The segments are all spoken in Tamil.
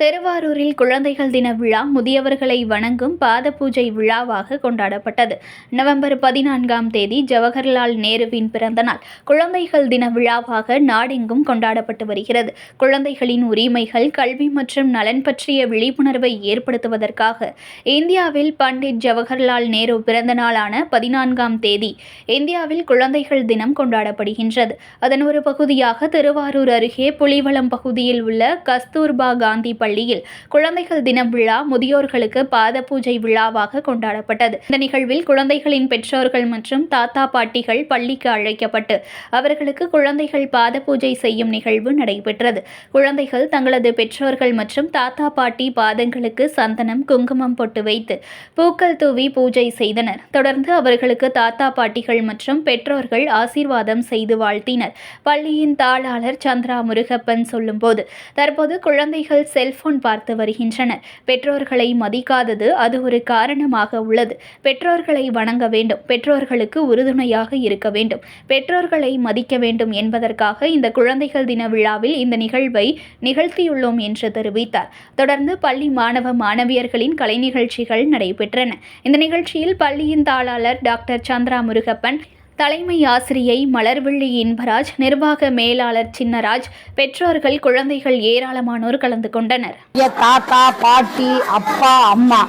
திருவாரூரில் குழந்தைகள் தின விழா முதியவர்களை வணங்கும் பாத பூஜை விழாவாக கொண்டாடப்பட்டது. நவம்பர் பதினான்காம் தேதி ஜவஹர்லால் நேருவின் பிறந்தநாள். குழந்தைகள் தின விழாவாக நாடெங்கும் கொண்டாடப்பட்டு வருகிறது. குழந்தைகளின் உரிமைகள் கல்வி மற்றும் நலன் பற்றிய விழிப்புணர்வை ஏற்படுத்துவதற்காக இந்தியாவில் பண்டிட் ஜவஹர்லால் நேரு பிறந்த நாளான பதினான்காம் தேதி இந்தியாவில் குழந்தைகள் தினம் கொண்டாடப்படுகின்றது. அதன் ஒரு பகுதியாக திருவாரூர் அருகே புலிவளம் பகுதியில் உள்ள கஸ்தூர்பா காந்தி பள்ளியில் குழந்தைகள் தினம் விழா முதியோர்களுக்கு பாத பூஜை விழாவாக கொண்டாடப்பட்டது. இந்த நிகழ்வில் குழந்தைகளின் பெற்றோர்கள் மற்றும் தாத்தா பாட்டிகள் பள்ளிக்கு அழைக்கப்பட்டு அவர்களுக்கு குழந்தைகள் பாத பூஜை செய்யும் நிகழ்வு நடைபெற்றது. குழந்தைகள் தங்களது பெற்றோர்கள் மற்றும் தாத்தா பாட்டி பாதங்களுக்கு சந்தனம் குங்குமம் பொட்டு வைத்து பூக்கள் தூவி பூஜை செய்தனர். தொடர்ந்து அவர்களுக்கு தாத்தா பாட்டிகள் மற்றும் பெற்றோர்கள் ஆசீர்வாதம் செய்து வாழ்த்தினர். பள்ளியின் தாளாளர் சந்திரா முருகப்பன் சொல்லும்போது தற்போது குழந்தைகள் செல்போன் பார்த்து வருகின்றனர். பெற்றோர்களை மதிக்காதது அது ஒரு காரணமாக உள்ளது. பெற்றோர்களை வணங்க வேண்டும். பெற்றோர்களுக்கு உறுதுணையாக இருக்க வேண்டும். பெற்றோர்களை மதிக்க வேண்டும் என்பதற்காக இந்த குழந்தைகள் தின விழாவில் இந்த நிகழ்வை நிகழ்த்தியுள்ளோம் என்று தெரிவித்தார். தொடர்ந்து பள்ளி மாணவ மாணவியர்களின் கலை நிகழ்ச்சிகள் நடைபெற்றன. இந்த நிகழ்ச்சியில் பள்ளியின் தாளாளர் டாக்டர் சந்திரா முருகப்பன் தலைமை ஆசிரியை மலர்விழி இன்பராஜ் நிர்வாக மேலாளர் சின்னராஜ் பெற்றோர்கள் குழந்தைகள் ஏராளமானோர் கலந்து கொண்டனர். தாத்தா பாட்டி அப்பா அம்மா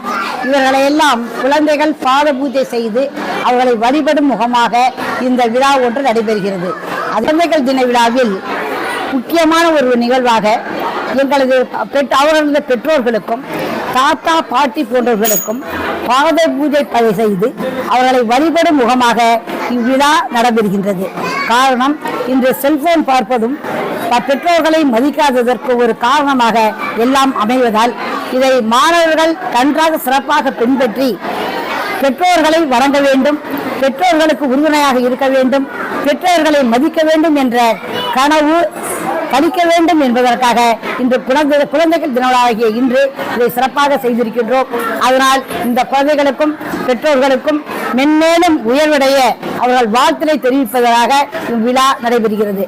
இவர்களை எல்லாம் குழந்தைகள் பாத பூஜை செய்து அவர்களை வழிபடும் முகமாக இந்த விழா ஒன்று நடைபெறுகிறது. குழந்தைகள் தின விழாவில் முக்கியமான ஒரு நிகழ்வாக எங்களது அவர்களது பெற்றோர்களுக்கும் தாத்தா பாட்டி போன்றவர்களுக்கும் பாத பூஜை செய்து அவர்களை வழிபடும் முகமாக இவ்விழா நடைபெறுகின்றது. காரணம் இன்று செல்போன் பார்ப்பதும் பெற்றோர்களை மதிக்காததற்கு ஒரு காரணமாக எல்லாம் அமைவதால் இதை மாணவர்கள் நன்றாக சிறப்பாக பின்பற்றி பெற்றோர்களை வணங்க வேண்டும் பெற்றோர்களுக்கு உறுதுணையாக இருக்க வேண்டும் பெற்றோர்களை மதிக்க வேண்டும் என்ற கனவு படிக்க வேண்டும் என்பதற்காக இன்று குழந்தை குழந்தைகள் தினங்களாகிய இன்று இதை சிறப்பாக செய்திருக்கின்றோம். அதனால் இந்த குழந்தைகளுக்கும் பெற்றோர்களுக்கும் மென்மேலும் உயர்வடைய அவர்கள் வாழ்த்தினை தெரிவிப்பதாக இவ்விழா நடைபெறுகிறது.